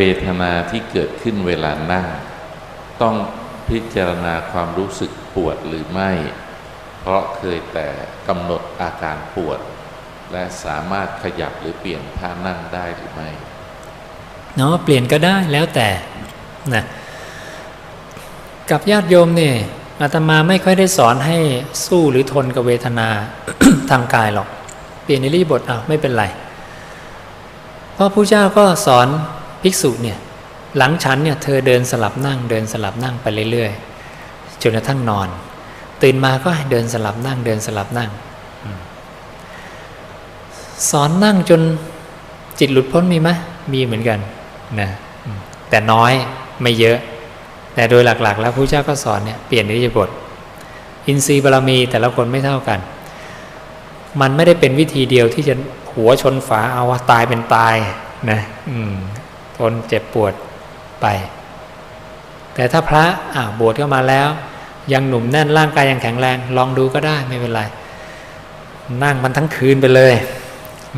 วทนาที่เกิดขึ้นเวลานั่ง ต้องพิจารณาความรู้สึกปวดหรือไม่ เพราะเคยแต่กำหนดอาการปวด และสามารถขยับหรือเปลี่ยนท่านั่งได้หรือไม่เนาะเปลี่ยนก็ได้แล้วแต่นะกับญาติโยมเนี่ยอาตมาไม่ค่อยได้สอนให้สู้หรือทนกับเวทนาทางกายหรอก เปลี่ยนในรีบทเอาไม่เป็นไร เพราะพระเจ้าก็สอน ภิกษุเนี่ยหลังฉันเนี่ยเธอเดินสลับนั่งเดินสลับนั่งไปเรื่อยๆจนกระทั่งนอน ตื่นมาก็เดินสลับนั่งเดินสลับนั่ง สอนนั่งจนจิตหลุดพ้นมีไหมมีเหมือนกันนะแต่น้อยไม่เยอะ แต่โดยหลักๆ แล้วพระเจ้าก็สอนเนี่ยเปลี่ยนอิริยบถอินทรีย์บารมีแต่ละคนไม่เท่ากัน มันไม่ได้เป็นวิธีเดียวที่จะหัวชนฝาเอาว่าตายเป็นตายนะอืม ทนเจ็บปวดไป แต่ถ้าพระอ่าบวชเข้ามาแล้ว ยังหนุ่มแน่นร่างกายยังแข็งแรง ลองดูก็ได้ไม่เป็นไร นั่งมันทั้งคืนไปเลย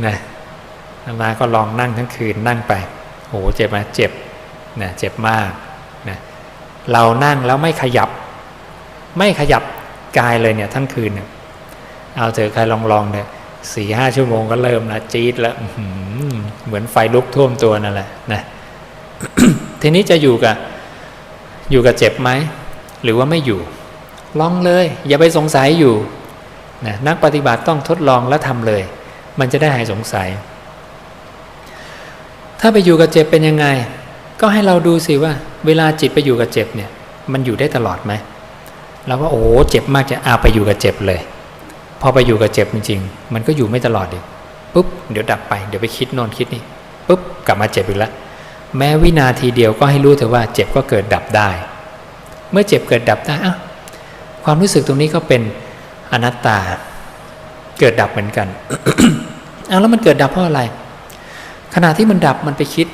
นะมาก็ลองนั่งทั้งคืนนั่งไปโหเจ็บไหมเจ็บนะเจ็บมากนะเรานั่งแล้วไม่ขยับ ไม่ขยับกายเลยเนี่ยทั้งคืนเนี่ยเอาเจอใครลองลองเนี่ยสี่ห้าชั่วโมงก็เริ่มละจี๊ดแล้วเหมือนไฟลุกท่วมตัวนั่นแหละนะ ทีนี้จะอยู่กับอยู่กับเจ็บไหมหรือว่าไม่อยู่ ลองเลย อย่าไปสงสัยอยู่นะนักปฏิบัติต้องทดลองและทำเลย มันจะได้หายสงสัย ถ้าไปอยู่กับเจ็บเป็นยังไง ก็ให้เราดูสิว่า เวลาจิตไปอยู่กับเจ็บเนี่ย มันอยู่ได้ตลอดไหมเราว่าโอ้โหเจ็บมากจะอาไปอยู่กับเจ็บเลย พอไปอยู่กับเจ็บจริงๆมันก็อยู่ไม่ตลอดดิปุ๊บเดี๋ยวดับไปเดี๋ยวไปคิดนอนคิดนี่ปุ๊บกลับมาเจ็บอีกแล้ว แม้วินาทีเดียวก็ให้รู้เถอะว่าเจ็บก็เกิดดับได้ เมื่อเจ็บเกิดดับได้อะความรู้สึกตรงนี้ก็เป็นอนัตตา เกิดดับเหมือนกันเอาแล้วมันเกิดดับเพราะอะไร ขณะที่มันดับมันไปคิด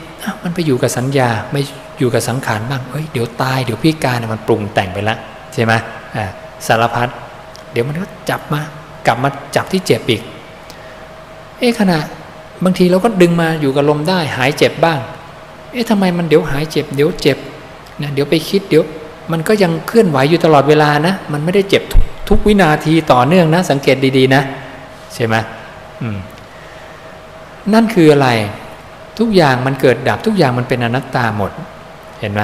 มันไปอยู่กับสัญญาไม่อยู่กับสังขารบ้างเฮ้ยเดี๋ยวตายเดี๋ยวพิการเนมันปรุงแต่งไปแล้วใช่ไหมอ่าสารพัดเดี๋ยวมันก็จับมากลับมาจับที่เจ็บอีกเอ๊ะขณะบางทีเราก็ดึงมาอยู่กับลมได้หายเจ็บบ้าง เอ๊ะทำไมมันเดี๋ยวหายเจ็บ เดี๋ยวเจ็บนะเดี๋ยวไปคิดเดี๋ยวมันก็ยังเคลื่อนไหวอยู่ตลอดเวลานะ มันไม่ได้เจ็บทุกทุกวินาทีต่อเนื่องนะ สังเกตดีๆนะ ใช่ไหมอืมนั่นคืออะไร ทุกอย่างมันเกิดดับทุกอย่างมันเป็นอนัตตาหมด เห็นไหม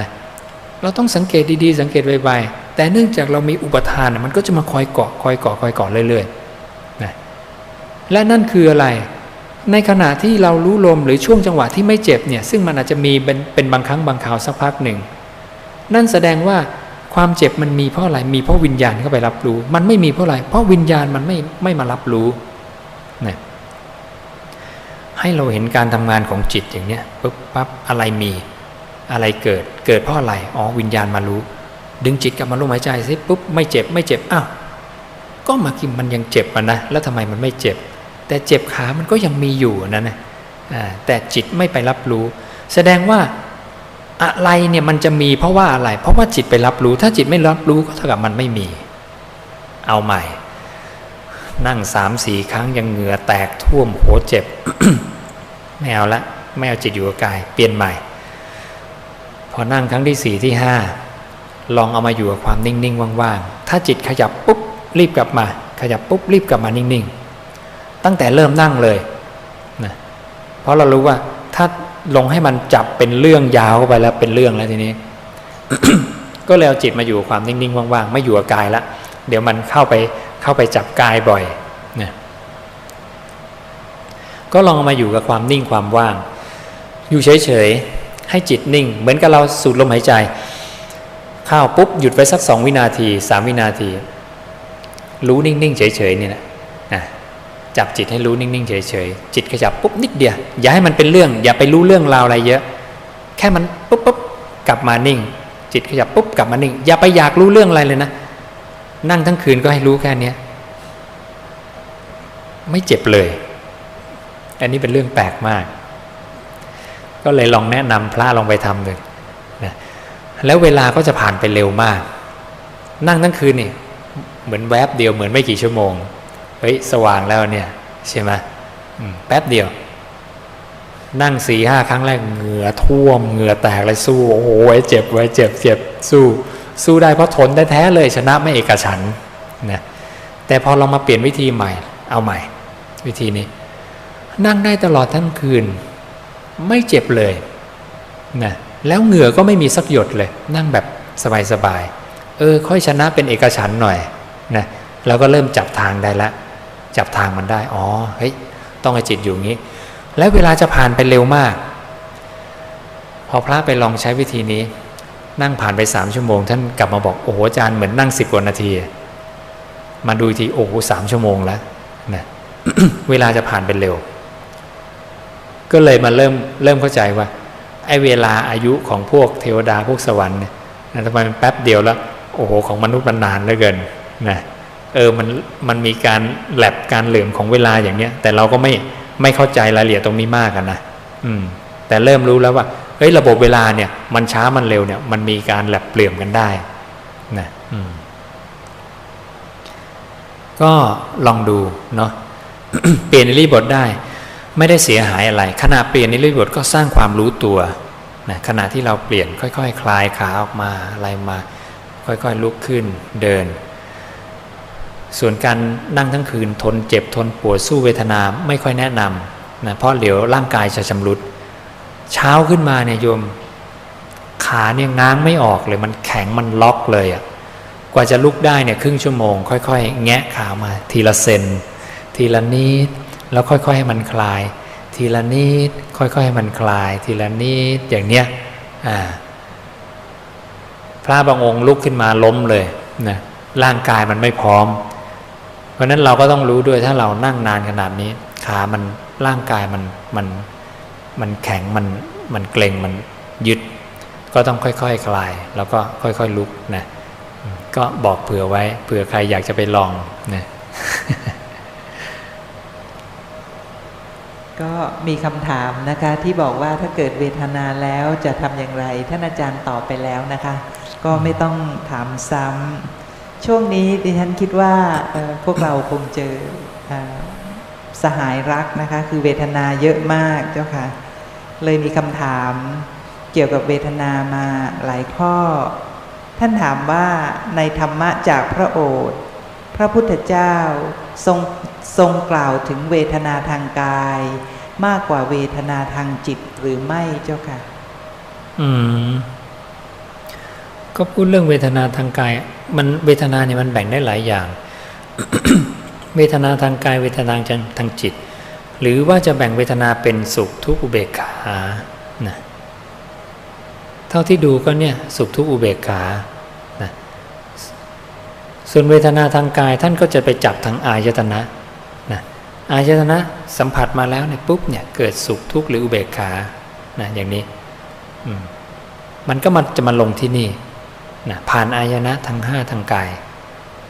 เราต้องสังเกตดีๆ สังเกตไวๆแต่เนื่องจากเรามีอุปทานมันก็จะมาคอยเกาะคอยเกาะคอยเกาะเรื่อยๆนะและนั่นคืออะไร ในขณะที่เรารู้ลมหรือช่วงจังหวะที่ไม่เจ็บเนี่ยซึ่งมันอาจจะมีเป็นเป็นบางครั้งบางคราวสักพักหนึ่ง นั่นแสดงว่าความเจ็บมันมีเพราะอะไรมีเพราะวิญญาณเข้าไปรับรู้ มันไม่มีเพราะอะไร เพราะวิญญาณมันไม่ไม่มารับรู้นะให้เราเห็นการทำงานของจิตอย่างเนี้ยปุ๊บปั๊บอะไรมีอะไรเกิดเกิดเพราะอะไรอ๋อวิญญาณมารู้ ดึงจิตกลับมาลมหายใจสิปุ๊บไม่เจ็บไม่เจ็บอ้าวก็มาคิมมันยังเจ็บมันนะแล้วทำไมมันไม่เจ็บ แต่เจ็บขามันก็ยังมีอยู่นั่นนะอ่าแต่จิตไม่ไปรับรู้ แสดงว่าอะไรเนี่ยมันจะมีเพราะว่าอะไร เพราะว่าจิตไปรับรู้ ถ้าจิตไม่รับรู้ก็เท่ากับมันไม่มี เอาใหม่ นั่งสามสี่ครั้งยังเหงื่อแตกท่วมหัวเจ็บ ไม่เอาละไม่เอาจิตอยู่กับกาย เปลี่ยนใหม่ พอนั่งครั้งที่สี่ที่ห้าลองเอามาอยู่กับความนิ่งๆว่างๆ ถ้าจิตขยับปุ๊บรีบกลับมา ขยับปุ๊บรีบกลับมานิ่งๆ ตั้งแต่เริ่มนั่งเลยนะเพราะเรารู้ว่าถ้าลงให้มันจับเป็นเรื่องยาวเข้าไปแล้วเป็นเรื่องแล้วทีนี้ ก็เลยเอาจิตมาอยู่กับความนิ่งๆว่างๆไม่อยู่กับกายละเดี๋ยวมันเข้าไปเข้าไปจับกายบ่อยนะก็ลองมาอยู่กับความนิ่งความว่าง อยู่เฉยๆให้จิตนิ่ง เหมือนกับเราสูดลมหายใจ เข้าปุ๊บหยุดไว้สักสองวินาทีสามวินาที รู้นิ่งๆเฉยๆนี่แหละนะ จับจิตให้รู้นิ่งๆเฉยๆจิตขยับปุ๊บนิดเดียวอย่าให้มันเป็นเรื่อง อย่าไปรู้เรื่องราวอะไรเยอะ แค่มันปุ๊บปุ๊บกลับมานิ่ง จิตขยับปุ๊บกลับมานิ่ง อย่าไปอยากรู้เรื่องอะไรเลยนะ นั่งทั้งคืนก็ให้รู้แค่นี้ไม่เจ็บเลย อันนี้เป็นเรื่องแปลกมาก ก็เลยลองแนะนำพระลองไปทำเลยนะแล้วเวลาก็จะผ่านไปเร็วมาก นั่งทั้งคืนนี่เหมือนแวบเดียวเหมือนไม่กี่ชั่วโมง ฮ้ย สว่างแล้วเนี่ย ใช่ไหมแป๊บเดียว นั่งสี่ห้าครั้งแรกเหงื่อท่วมเหงื่อแตกเลยสู้ โอ้โหเจ็บไว้เจ็บเจ็บสู้ สู้ได้เพราะทนได้แท้เลยชนะไม่เอกฉันนะแต่พอเรามาเปลี่ยนวิธีใหม่ เอาใหม่ วิธีนี้ นั่งได้ตลอดทั้งคืน ไม่เจ็บเลยนะแล้วเหงื่อก็ไม่มีสักหยดเลย นั่งแบบสบายๆเออ ค่อยชนะเป็นเอกฉันหน่อยนะเราก็เริ่มจับทางได้ละ จับทางมันได้ อ๋อ เฮ้ย ต้องให้จิตอยู่งี้ แล้วเวลาจะผ่านไปเร็วมาก พอพระไปลองใช้วิธีนี้ นั่งผ่านไปสามชั่วโมง ท่านกลับมาบอกโอ้โหอาจารย์เหมือนนั่งสิบกว่านาที มาดูทีโอ้โหสามชั่วโมงแล้วนะเวลาจะผ่านไปเร็ว ก็เลยมาเริ่มเริ่มเข้าใจว่าไอ้เวลาอายุของพวกเทวดาพวกสวรรค์เนี่ยทำไมมันแป๊บเดียวแล้ว โอ้โห ของมนุษย์มันนานเหลือเกินนะ เออมันมันมีการแลบการเหลื่อมของเวลาอย่างเนี้ย แต่เราก็ไม่ไม่เข้าใจรายละเอียดตรงนี้มากกันนะอืม แต่เริ่มรู้แล้วว่าเฮ้ยระบบเวลาเนี่ย มันช้ามันเร็วเนี่ย มันมีการแลบเปลี่ยมกันได้นะอืมก็ลองดูเนาะเปลี่ยนอิริบถได้ ไม่ได้เสียหายอะไรขณะเปลี่ยนอิริบถก็สร้างความรู้ตัวนะขณะที่เราเปลี่ยนค่อยๆคคลายขาออกมาอะไรมา ค่อยๆลุกขึ้นเดิน ส่วนการนั่งทั้งคืนทนเจ็บทนปวดสู้เวทนาไม่ค่อยแนะนำนะเพราะเดี๋ยวร่างกายจะชำรุด เช้าขึ้นมาเนี่ยโยม ขาเนี่ยง้างไม่ออกเลยมันแข็งมันล็อกเลยอะ่ะกว่าจะลุกได้เนี่ยครึ่งชั่วโมง ค่อย ๆ แงะขามา ทีละเซนทีละนิดแล้วค่อยๆให้มันคลาย ทีละนิดค่อยๆให้มันคลาย ทีละนิดอย่างเนี้ยอ่าพระบางองค์ลุกขึ้นมาล้มเลยนะร่างกายมันไม่พร้อม เพราะนั้นเราก็ต้องรู้ด้วยถ้าเรานั่งนานขนาดนี้ ขามันร่างกายมันมันมันแข็งมันมันเกร็งมันยึด ก็ต้องค่อยๆคคลาย แล้วก็ค่อยๆลุกนะก็บอกเผื่อไว้เผื่อใครอยากจะไปลองนะก็มีคำถามนะคะที่บอกว่าถ้าเกิดเวทนาแล้วจะทำอย่างไร ท่านอาจารย์ตอบไปแล้วนะคะ ก็ไม่ต้องถามซ้ำ ช่วงนี้ดิฉันคิดว่าพวกเราคงเจอเอ่อสหายรักนะคะ คือเวทนาเยอะมากเจ้าค่ะ เลยมีคำถามเกี่ยวกับเวทนามาหลายข้อ ท่านถามว่าในธรรมะจากพระโอษฐ์พระพุทธเจ้าทรงทรงกล่าวถึงเวทนาทางกาย มากกว่าเวทนาทางจิตหรือไม่เจ้าค่ะ อืม ก็พูดเรื่องเวทนาทางกาย มันเวทนาเนี่ยมันแบ่งได้หลายอย่าง เวทนาทางกายเวทนาทางจิต หรือว่าจะแบ่งเวทนาเป็นสุขทุกข์อุเบกขานะเท่าที่ดูก็เนี่ยสุขทุกข์อุเบกขานะส่วนเวทนาทางกายท่านก็จะไปจับทางอายตนะนะอายตนะสัมผัสมาแล้วเนี่ยปุ๊บเนี่ยเกิดสุขทุกข์หรืออุเบกขานะอย่างนี้มันก็มันจะมาลงที่นี่ นะผ่านอายนะทั้งห้าทางกาย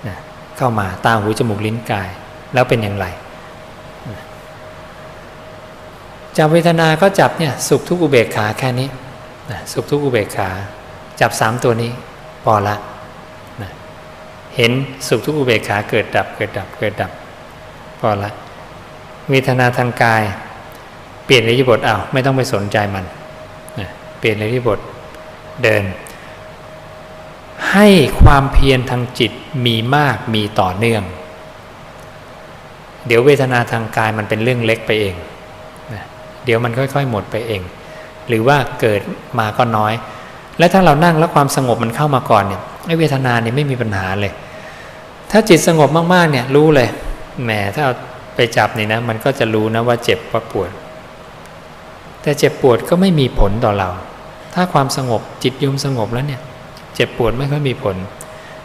นะเข้ามาตาหูจมูกลิ้นกาย แล้วเป็นอย่างไรจับเวทนาก็จับเนี่ยสุขทุกอุเบกขาแค่นี้นะสุขทุกอุเบกขา จับสามตัวนี้พอละนะเห็นสุขทุกอุเบกขาเกิดดับเกิดดับเกิดดับพอละเวทนาทางกาย เปลี่ยนอิริยาบถเอาไม่ต้องไปสนใจมันนะเปลี่ยนอิริยาบถเดิน ให้ความเพียรทางจิตมีมากมีต่อเนื่อง เดี๋ยวเวทนาทางกายมันเป็นเรื่องเล็กไปเองนะเดี๋ยวมันค่อยๆ หมดไปเอง หรือว่าเกิดมาก็น้อย และถ้าเรานั่งแล้วความสงบมันเข้ามาก่อนเนี่ยไอ้เวทนาเนี่ยไม่มีปัญหาเลย ถ้าจิตสงบมากๆเนี่ยรู้เลยแหมถ้าเอาไปจับนี่นะ มันก็จะรู้นะว่าเจ็บว่าปวด แต่เจ็บปวดก็ไม่มีผลต่อเรา ถ้าความสงบจิตยมสงบแล้วเนี่ย เจ็บปวดไม่ค่อยมีผล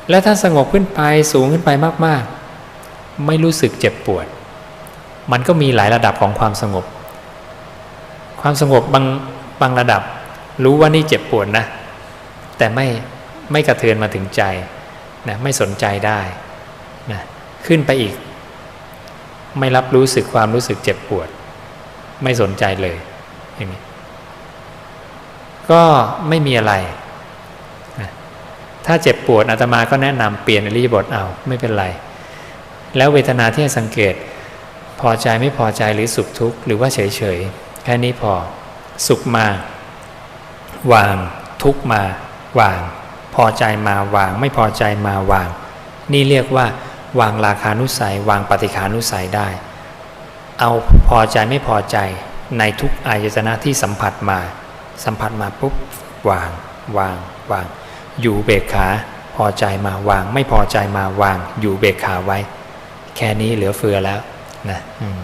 และถ้าสงบขึ้นไปสูงขึ้นไปมากๆ ไม่รู้สึกเจ็บปวด มันก็มีหลายระดับของความสงบ ความสงบบางบางระดับ รู้ว่านี่เจ็บปวดนะ แต่ไม่ไม่กระเทือนมาถึงใจนะไม่สนใจได้นะขึ้นไปอีก ไม่รับรู้สึกความรู้สึกเจ็บปวด ไม่สนใจเลยอย่างนี้ก็ไม่มีอะไร ถ้าเจ็บปวดอาตมาก็แนะนำเปลี่ยนอริยบทเอาไม่เป็นไร แล้วเวทนาที่สังเกต พอใจไม่พอใจหรือสุขทุกข์หรือว่าเฉยเฉยแค่นี้พอสุขมา วาง ทุกข์มา วาง พอใจมาวาง ไม่พอใจมาวาง นี่เรียกว่า วางราคานุสัย วางปฏิคานุสัยได้ เอาพอใจไม่พอใจในทุกอายตนะที่สัมผัสมา สัมผัสมาปุ๊บวาง วาง วาง อยู่เบกขา พอใจมาวาง ไม่พอใจมาวาง อยู่เบกขาไว้ แค่นี้เหลือเฟือแล้วนะอืม